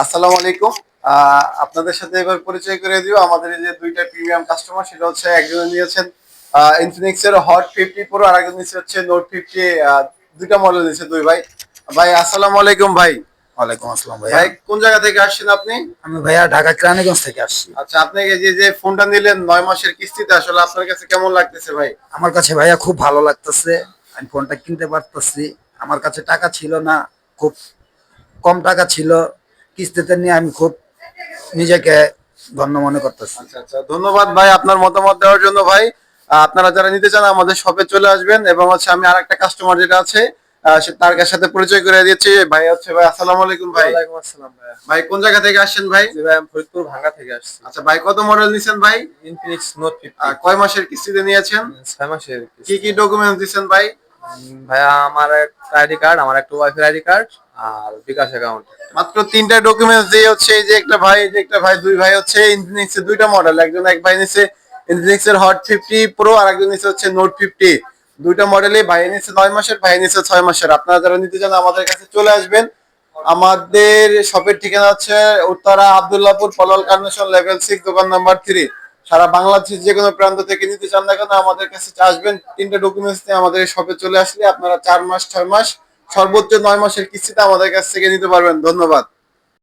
আসসালামু আলাইকুম। আপনাদের সাথে এবার পরিচয় করে দিব আমাদের যে দুইটা প্রিমিয়াম কাস্টমার সেটা হচ্ছে একজন নিয়েছেন ইনফিনিক্স এর হট ফিফটি প্রো আর একজন নিচ্ছে হচ্ছে নোট ফিফটি দুইটা মডেল নিচ্ছে দুই ভাই। ভাই আসসালামু আলাইকুম ভাই। ওয়ালাইকুম আসসালাম ভাইয়া। ভাই কোন জায়গা থেকে আসছেন আপনি? আমি ভাইয়া ঢাকা কেরানীগঞ্জ থেকে আসছি। আচ্ছা আপনি যে যে ফোনটা নিলেন নয় মাসের কিস্তিতে আসলে আপনার কাছে কেমন লাগতেছে ভাই? আমার কাছে ভাইয়া খুব ভালো লাগতেছে। আমি ফোনটা কিনতে পারতেছি। আমার কাছে টাকা ছিল না খুব কম টাকা ছিল। কিস্তিতে নিয়ে আমি খুব নিজেকে ধন্য মনে করতেছি। আচ্ছা আচ্ছা। ধন্যবাদ ভাই আপনার মতামত দেওয়ার জন্য ভাই। আপনারা যারা নিতে চান আমাদের শপে চলে আসবেন এবং হচ্ছে আমি আর একটা কাস্টমার যেটা আছে সে তার সাথে পরিচয় করে দিচ্ছি। ভাই হচ্ছে ভাই আসসালামু আলাইকুম ভাই। ওয়ালাইকুম আসসালাম ভাইয়া ভাই কোন জায়গা থেকে আসছেন ভাই? ভাই আমি ফরিদপুর ভাঙ্গা থেকে আসছি। আচ্ছা ভাই কত মডেল নিছেন ভাই? ইনফিনিক্স নোট কয় মাসের কিস্তিতে নিয়েছেন? ছয় মাসের কি কি ডকুমেন্ট দিছেন ভাই? ভাইয়া, আমার একটা আইডি কার্ড, আমার একটা ওয়াইফাই আইডি কার্ড আর বিকাশ অ্যাকাউন্ট মাত্র তিনটা ডকুমেন্টস দিয়ে হচ্ছে যে একটা ভাই যে একটা ভাই, দুই ভাই হচ্ছে ইনফিনিক্স দুইটা মডেল একজন এক ভাই নিচ্ছে ইনফিনিক্স এর হট ফিফটি প্রো আর একজন নিচ্ছে হচ্ছে নোট ফিফটি দুইটা মডেলে ভাই নিচ্ছে নয় মাসের, ভাই নিচ্ছে ছয় মাসের। আপনারা যারা নিতে চান আমাদের কাছে চলে আসবেন। আমাদের শপের ঠিকানা হচ্ছে উত্তরা আবদুল্লাপুর, পলল কার্নেশন লেভেল সিক্স দোকান নাম্বার থ্রি সারা বাংলাদেশের যে কোনো প্রান্ত থেকে নিতে চান না কেন আমাদের কাছে আসবেন। তিনটা ডকুমেন্টস নিয়ে আমাদের শপে চলে আসলে আপনারা চার মাস, ছয় মাস, সর্বোচ্চ নয় মাসের কিস্তিতে আমাদের কাছ থেকে নিতে পারবেন। ধন্যবাদ।